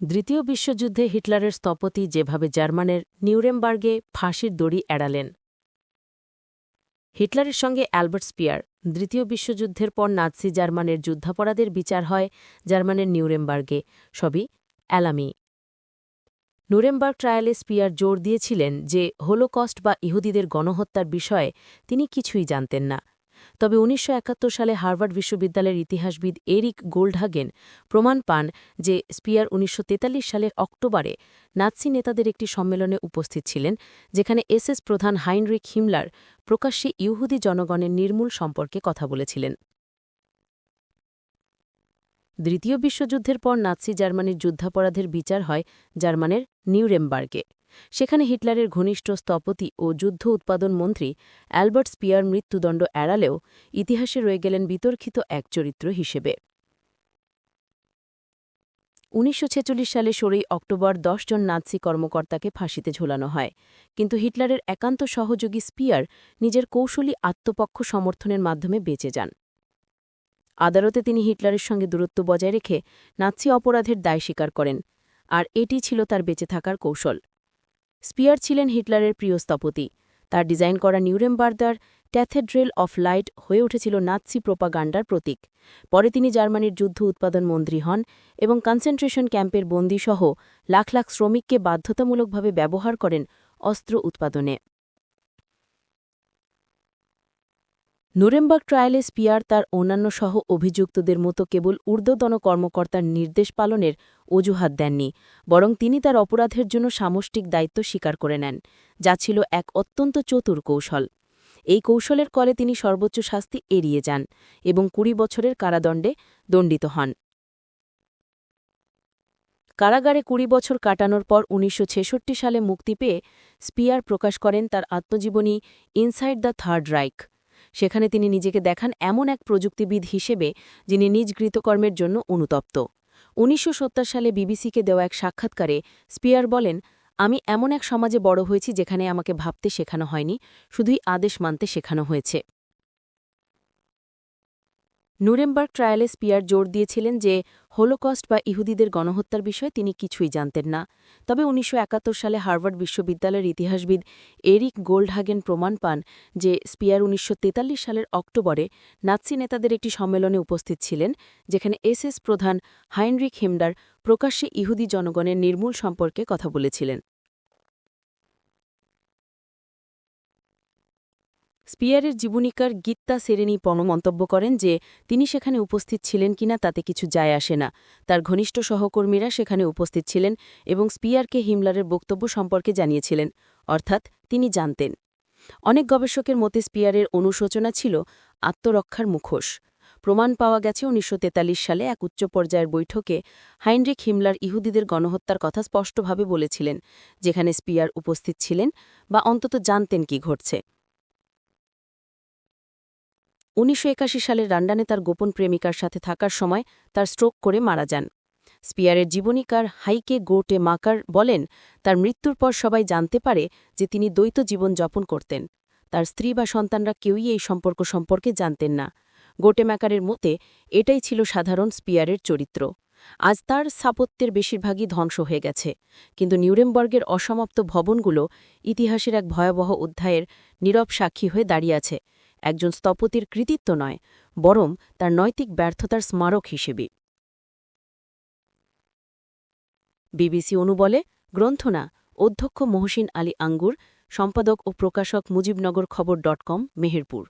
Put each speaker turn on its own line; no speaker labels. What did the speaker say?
দ্বিতীয় বিশ্বযুদ্ধে হিটলারের স্থপতি যেভাবে জার্মানের নিউরেমবার্গে ফাঁসির দড়ি এড়ালেন। হিটলারের সঙ্গে অ্যালবার্ট স্পিয়ার, দ্বিতীয় বিশ্বযুদ্ধের পর নাৎসি জার্মানের যুদ্ধাপরাধের বিচার হয় জার্মানের নিউরেমবার্গে, সবই অ্যালামি। নুরেমবার্গ ট্রায়ালে স্পিয়ার জোর দিয়েছিলেন যে হোলোকস্ট বা ইহুদিদের গণহত্যার বিষয়ে তিনি কিছুই জানতেন না। তবে উনিশশো একাত্তর সালে হার্ভার্ড বিশ্ববিদ্যালয়ের ইতিহাসবিদ এরিক গোল্ডহাগেন প্রমাণ পান যে স্পিয়ার উনিশশো সালের অক্টোবরে নাৎসি নেতাদের একটি সম্মেলনে উপস্থিত ছিলেন, যেখানে এসএস প্রধান হাইনরিক হিমলার প্রকাশ্যে ইহুদি জনগণের নির্মূল সম্পর্কে কথা বলেছিলেন। দ্বিতীয় বিশ্বযুদ্ধের পর নাৎসি জার্মানির যুদ্ধাপরাধের বিচার হয় জার্মানের নিউরেমবার্গে। সেখানে হিটলারের ঘনিষ্ঠ স্থপতি ও যুদ্ধ উৎপাদন মন্ত্রী অ্যালবার্ট স্পিয়ার মৃত্যুদণ্ড এড়ালেও ইতিহাসে রয়ে গেলেন বিতর্কিত এক চরিত্র হিসেবে। উনিশশো ছেচল্লিশ সালে ষোলোই অক্টোবর জন নাৎসি কর্মকর্তাকে ফাঁসিতে ঝোলানো হয়, কিন্তু হিটলারের একান্ত সহযোগী স্পিয়ার নিজের কৌশলী আত্মপক্ষ সমর্থনের মাধ্যমে বেঁচে যান। আদালতে তিনি হিটলারের সঙ্গে দূরত্ব বজায় রেখে নাৎসি অপরাধের দায় স্বীকার করেন, আর এটি ছিল তার বেঁচে থাকার কৌশল। স্পিয়ার ছিলেন হিটলারের প্রিয় স্থপতি। তার ডিজাইন করা নিউরেমবার্দার ট্যাথেড্রেল অফ লাইট হয়ে উঠেছিল নাৎসি প্রোপাগান্ডার প্রতীক। পরে তিনি জার্মানির যুদ্ধ উৎপাদন মন্ত্রী হন এবং কনসেন্ট্রেশন ক্যাম্পের বন্দীসহ লাখ লাখ শ্রমিককে বাধ্যতামূলকভাবে ব্যবহার করেন অস্ত্র উৎপাদনে। নুরেমবার্গ ট্রায়ালে স্পিয়ার তার অন্যান্য সহ অভিযুক্তদের মতো কেবল ঊর্ধ্বতন কর্মকর্তার নির্দেশ পালনের অজুহাত দেননি, বরং তিনি তার অপরাধের জন্য সামষ্টিক দায়িত্ব স্বীকার করে নেন, যা ছিল এক অত্যন্ত চতুর কৌশল। এই কৌশলের কলে তিনি সর্বোচ্চ শাস্তি এড়িয়ে যান এবং কুড়ি বছরের কারাদণ্ডে দণ্ডিত হন। কারাগারে কুড়ি বছর কাটানোর পর উনিশশো ছেষট্টি সালে মুক্তি পেয়ে স্পিয়ার প্রকাশ করেন তার আত্মজীবনী ইনসাইড দ্য থার্ড রাইক। সেখানে তিনি নিজেকে দেখান এমন এক প্রযুক্তিবিদ হিসেবে যিনি নিজ কৃতকর্মের জন্য অনুতপ্ত। উনিশশো সত্তর সালে বিবিসিকে দেওয়া এক সাক্ষাৎকারে স্পিয়ার বলেন, আমি এমন এক সমাজে বড় হয়েছি যেখানে আমাকে ভাবতে শেখানো হয়নি, শুধুই আদেশ মানতে শেখানো হয়েছে। নুরেমবার্গ ট্রায়ালে স্পিয়ার জোর দিয়েছিলেন যে হোলোকস্ট বা ইহুদিদের গণহত্যার বিষয়ে তিনি কিছুই জানতেন না। তবে উনিশশো একাত্তর সালে হার্ভার্ড বিশ্ববিদ্যালয়ের ইতিহাসবিদ এরিক গোল্ডহাগেন প্রমাণ পান যে স্পিয়ার উনিশশো তেতাল্লিশ সালের অক্টোবরে নাৎসি নেতাদের একটি সম্মেলনে উপস্থিত ছিলেন, যেখানে এসএস প্রধান হাইনরিক হিমডার প্রকাশ্যে ইহুদি জনগণের নির্মূল সম্পর্কে কথা বলেছিলেন। স্পিয়ারের জীবনীকার গীত্তা সেরেনি পণ মন্তব্য করেন যে, তিনি সেখানে উপস্থিত ছিলেন কিনা তাতে কিছু যায় আসে না। তার ঘনিষ্ঠ সহকর্মীরা সেখানে উপস্থিত ছিলেন এবং স্পিয়ারকে হিমলারের বক্তব্য সম্পর্কে জানিয়েছিলেন, অর্থাৎ তিনি জানতেন। অনেক গবেষকের মতে স্পিয়ারের অনুশোচনা ছিল আত্মরক্ষার মুখোশ। প্রমাণ পাওয়া গেছে উনিশশো তেতাল্লিশ সালে এক উচ্চ পর্যায়ের বৈঠকে হাইনরিক হিমলার ইহুদিদের গণহত্যার কথা স্পষ্টভাবে বলেছিলেন, যেখানে স্পিয়ার উপস্থিত ছিলেন বা অন্তত জানতেন কি ঘটছে। উনিশশো সালে রান্ডানে তার গোপন প্রেমিকার সাথে থাকার সময় তার স্ট্রোক করে মারা যান। স্পিয়ারের জীবনীকার হাইকে গোটে মাকার বলেন, তার মৃত্যুর পর সবাই জানতে পারে যে তিনি দ্বৈত জীবন যাপন করতেন। তার স্ত্রী বা সন্তানরা কেউই এই সম্পর্ক সম্পর্কে জানতেন না। গোটে ম্যাকারের মতে, এটাই ছিল সাধারণ স্পিয়ারের চরিত্র। আজ তার স্থাপত্যের বেশিরভাগই ধ্বংস হয়ে গেছে। কিন্তু নিউরেমবর্গের অসমাপ্ত ভবনগুলো ইতিহাসের এক ভয়াবহ অধ্যায়ের নীরব সাক্ষী হয়ে দাঁড়িয়ে আছে। একজন স্থপতির কৃতিত্ব নয়, বরং তার নৈতিক ব্যর্থতার স্মারক হিসেবে। বিবিসি অনুবলে, গ্রন্থনা, অধ্যক্ষ মহসিন আলী আঙ্গুর, সম্পাদক ও প্রকাশক মুজিবনগর খবর ডট কম, মেহেরপুর।